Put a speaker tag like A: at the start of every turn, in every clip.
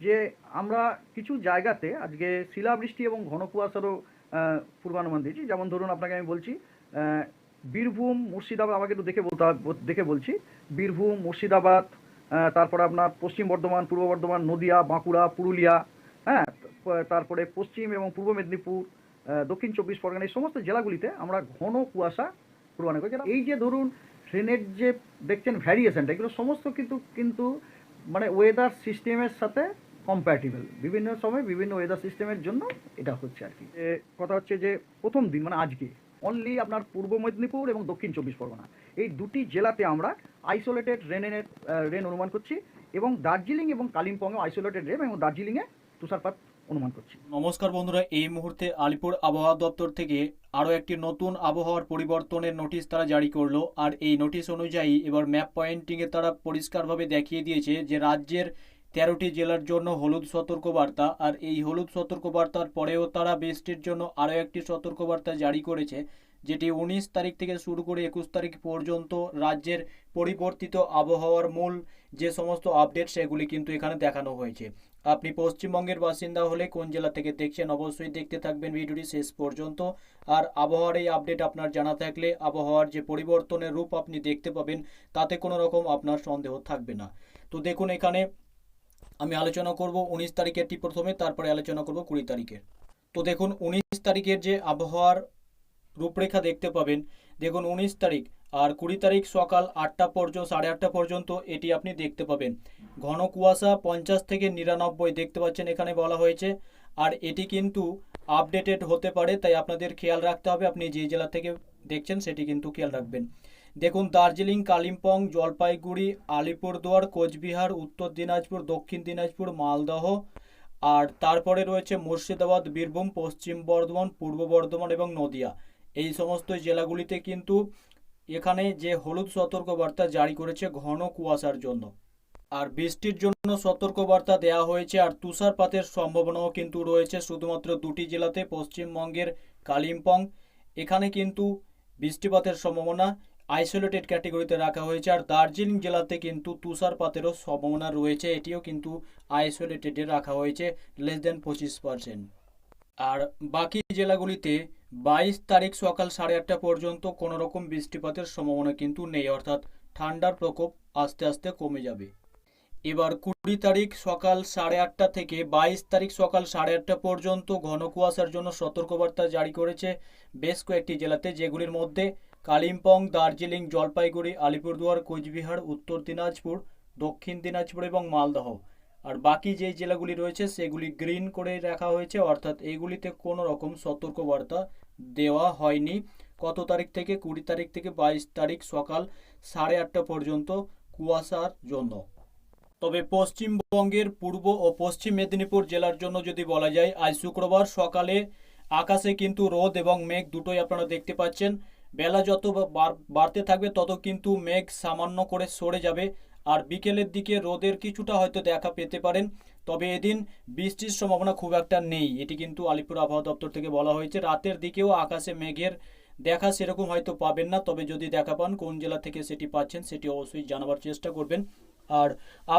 A: যে আমরা কিছু জায়গাতে আজকে শিলাবৃষ্টি এবং ঘন কুয়াশারও পূর্বানুমান দিয়েছি। যেমন ধরুন আপনাকে আমি বলছি বীরভূম, মুর্শিদাবাদ আমাকে একটু দেখে বলতে দেখে বলছি। বীরভূম, মুর্শিদাবাদ তারপরে আপনার পশ্চিম বর্ধমান, পূর্ব বর্ধমান, নদিয়া, বাঁকুড়া, পুরুলিয়া হ্যাঁ তারপরে পশ্চিম এবং পূর্ব মেদিনীপুর দক্ষিণ চব্বিশ পরগনা, এই সমস্ত জেলাগুলিতে আমরা ঘন কুয়াশা পূর্বানুমান করি এই যে ধরুন ট্রেনের যে দেখছেন ভ্যারিয়েশনটা এগুলো সমস্ত কিন্তু কিন্তু মানে ওয়েদার সিস্টেমের সাথে কম্প্যাটিবল বিভিন্ন সময় বিভিন্ন ওয়েদার সিস্টেমের জন্য এটা হচ্ছে আর কি। কথা হচ্ছে যে প্রথম দিন মানে আজকে অনলি আপনার পূর্ব মেদিনীপুর এবং দক্ষিণ চব্বিশ পরগনা। এই দুটি জেলাতে আমরা আইসোলেটেড রেনের রেন অনুমান করছি এবং দার্জিলিং এবং কালিম্পংয়ে আইসোলেটেড রেন এবং দার্জিলিংয়ে তুষারপাত অনুমান করছি।
B: নমস্কার বন্ধুরা, এই মুহূর্তে আলিপুর আবহাওয়া দপ্তর থেকে আরও একটি নতুন আবহাওয়ার পরিবর্তনের নোটিশ তারা জারি করল। আর এই নোটিশ অনুযায়ী এবার ম্যাপ পয়েন্টিংয়ে তারা পরিষ্কারভাবে দেখিয়ে দিয়েছে যে রাজ্যের তেরোটি জেলার জন্য হলুদ সতর্কবার্তা আর এই হলুদ সতর্কবার্তার পরেও তারা বৃষ্টির জন্য আরও একটি সতর্কবার্তা জারি করেছে, যেটি উনিশ তারিখ থেকে শুরু করে একুশ তারিখ পর্যন্ত রাজ্যের পরিবর্তিত আবহাওয়ার মূল যে সমস্ত আপডেট, সেগুলি কিন্তু এখানে দেখানো হয়েছে। আপনি পশ্চিমবঙ্গের বাসিন্দা হলে কোন জেলা থেকে দেখছেন অবশ্যই দেখতে থাকবেন ভিডিওটি শেষ পর্যন্ত। আর আবহাওয়ার এই আপডেট আপনার জানা থাকলে আবহাওয়ার যে পরিবর্তনের রূপ আপনি দেখতে পাবেন, তাতে কোনো রকম আপনার সন্দেহ থাকবে না। তো দেখুন এখানে আমি আলোচনা করব উনিশ তারিখেরটি প্রথমে, তারপরে আলোচনা করব কুড়ি তারিখের। তো দেখুন, উনিশ তারিখের যে আবহাওয়ার রূপরেখা দেখতে পাবেন, দেখুন উনিশ তারিখ আর কুড়ি তারিখ সকাল আটটা পর্যন্ত সাড়ে আটটা পর্যন্ত এটি আপনি দেখতে পাবেন। ঘন কুয়াশা পঞ্চাশ থেকে নিরানব্বই দেখতে পাচ্ছেন এখানে বলা হয়েছে। আর এটি কিন্তু আপডেটেড হতে পারে, তাই আপনাদের খেয়াল রাখতে হবে। আপনি যে জেলা থেকে দেখছেন সেটি কিন্তু খেয়াল রাখবেন। দেখুন, দার্জিলিং, কালিম্পং, জলপাইগুড়ি, আলিপুরদুয়ার, কোচবিহার, উত্তর দিনাজপুর, দক্ষিণ দিনাজপুর, মালদহ। আর তারপরে রয়েছে মুর্শিদাবাদ, বীরভূম, পশ্চিম বর্ধমান, পূর্ব বর্ধমান এবং নদিয়া। এই সমস্ত জেলাগুলিতে কিন্তু এখানে যে হলুদ সতর্কবার্তা জারি করেছে ঘন কুয়াশার জন্য। আর বৃষ্টির জন্য সতর্কবার্তা দেওয়া হয়েছে আর তুষারপাতের সম্ভাবনাও কিন্তু রয়েছে শুধুমাত্র দুটি জেলাতে, পশ্চিমবঙ্গের কালিম্পং। এখানে কিন্তু বৃষ্টিপাতের সম্ভাবনা আইসোলেটেড ক্যাটেগরিতে রাখা হয়েছে। আর দার্জিলিং জেলাতে কিন্তু তুষারপাতেরও সম্ভাবনা রয়েছে। এটিও কিন্তু আইসোলেটেডে রাখা হয়েছে লেস দেন পঁচিশ পার্সেন্ট আর বাকি জেলাগুলিতে বাইশ তারিখ সকাল সাড়ে আটটা পর্যন্ত কোনো রকম বৃষ্টিপাতের সম্ভাবনা কিন্তু নেই। অর্থাৎ ঠান্ডার প্রকোপ আস্তে আস্তে কমে যাবে। এবার কুড়ি তারিখ সকাল সাড়ে আটটা থেকে বাইশ তারিখ সকাল সাড়ে আটটা পর্যন্ত ঘন কুয়াশার জন্য সতর্কবার্তা জারি করেছে বেশ কয়েকটি জেলাতে, যেগুলির মধ্যে কালিম্পং, দার্জিলিং, জলপাইগুড়ি, আলিপুরদুয়ার, কোচবিহার, উত্তর দিনাজপুর, দক্ষিণ দিনাজপুর এবং মালদহ। আর বাকি যে জেলাগুলি রয়েছে, সেগুলি গ্রিন করে রাখা হয়েছে, অর্থাৎ এইগুলিতে কোনো রকম সতর্কবার্তা দেওয়া হয়নি। কত তারিখ থেকে? কুড়ি তারিখ থেকে বাইশ তারিখ সকাল সাড়ে আটটা পর্যন্ত কুয়াশার জন্য। তবে পশ্চিমবঙ্গের পূর্ব ও পশ্চিম মেদিনীপুর জেলার জন্য যদি বলা যায়, আজ শুক্রবার সকালে আকাশে কিন্তু রোদ এবং মেঘ দুটোই আপনারা দেখতে পাচ্ছেন। বেলা যত বাড়তে থাকবে তত কিন্তু মেঘ সামান্য করে সরে যাবে। আর বিকেলের দিকে রোদের কিছুটা হয়তো দেখা পেতে পারেন, তবে এদিন বৃষ্টির সম্ভাবনা খুব একটা নেই। এটি কিন্তু আলিপুর আবহাওয়া দপ্তর থেকে বলা হয়েছে। রাতের দিকেও আকাশে মেঘের দেখা সেরকম হয়তো পাবেন না, তবে যদি দেখা পান, কোন জেলা থেকে সেটি পাচ্ছেন সেটি অবশ্যই জানাবার চেষ্টা করবেন। আর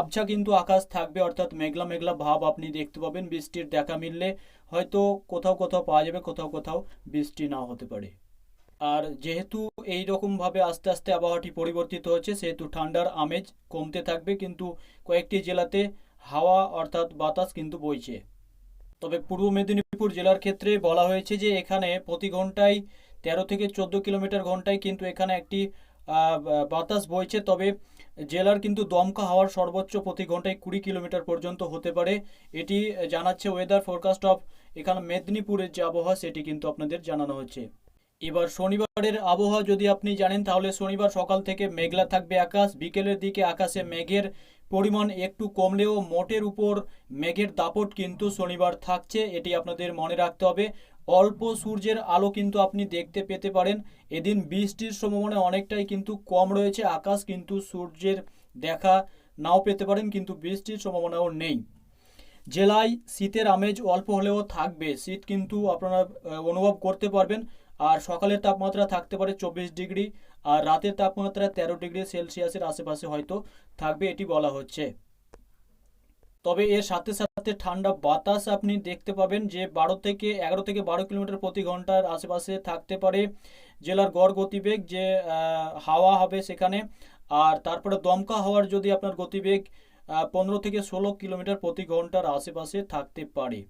B: আবছা কিন্তু আকাশ থাকবে, অর্থাৎ মেঘলা মেঘলা ভাব আপনি দেখতে পাবেন। বৃষ্টির দেখা মিললে হয়তো কোথাও কোথাও পাওয়া যাবে, কোথাও কোথাও বৃষ্টি নাও হতে পারে। আর যেহেতু এই রকমভাবে আস্তে আস্তে আবহাওয়াটি পরিবর্তিত হচ্ছে, সেহেতু ঠান্ডার আমেজ কমতে থাকবে, কিন্তু কয়েকটি জেলাতে হাওয়া অর্থাৎ বাতাস কিন্তু বইছে। তবে পূর্ব মেদিনীপুর জেলার ক্ষেত্রে বলা হয়েছে যে, এখানে প্রতি ঘন্টায় তেরো থেকে চোদ্দ কিলোমিটার ঘন্টায় কিন্তু এখানে একটি বাতাস বইছে। তবে জেলার কিন্তু দমকা হাওয়ার সর্বোচ্চ প্রতি ঘন্টায় কুড়ি কিলোমিটার পর্যন্ত হতে পারে। এটি জানাচ্ছে ওয়েদার ফোরকাস্ট অফ এখানে মেদিনীপুরের যে আবহাওয়া, সেটি কিন্তু আপনাদের জানানো হচ্ছে। এবার শনিবারের আবহাওয়া যদি আপনি জানেন, তাহলে শনিবার সকাল থেকে মেঘলা থাকবে আকাশ। বিকেলের দিকে আকাশে মেঘের পরিমাণ একটু কমলেও মোটের উপর মেঘের দাপট কিন্তু শনিবার থাকছে, এটি আপনাদের মনে রাখতে হবে। অল্প সূর্যের আলো কিন্তু আপনি দেখতে পেতে পারেন। এদিন বৃষ্টির সম্ভাবনা অনেকটাই কিন্তু কম রয়েছে, আকাশ কিন্তু সূর্যের দেখা নাও পেতে পারেন, কিন্তু বৃষ্টির সম্ভাবনাও নেই। জেলায় শীতের আমেজ অল্প হলেও থাকবে, শীত কিন্তু আপনারা অনুভব করতে পারবেন। আর সকালের তাপমাত্রা থাকতে পারে চব্বিশ ডিগ্রি, আর রাতের তাপমাত্রা তেরো ডিগ্রি সেলসিয়াসের আশেপাশে হয়তো থাকবে এটি বলা হচ্ছে। তবে এর সাথে সাথে ঠান্ডা বাতাস আপনি দেখতে পাবেন যে বারো থেকে এগারো থেকে বারো কিলোমিটার প্রতি ঘণ্টার আশেপাশে থাকতে পারে জেলার গড় গতিবেগ যে হাওয়া হবে সেখানে, আর তারপরে দমকা হওয়ার যদি আপনার গতিবেগ পনেরো থেকে ষোলো কিলোমিটার প্রতি ঘণ্টার আশেপাশে থাকতে পারে।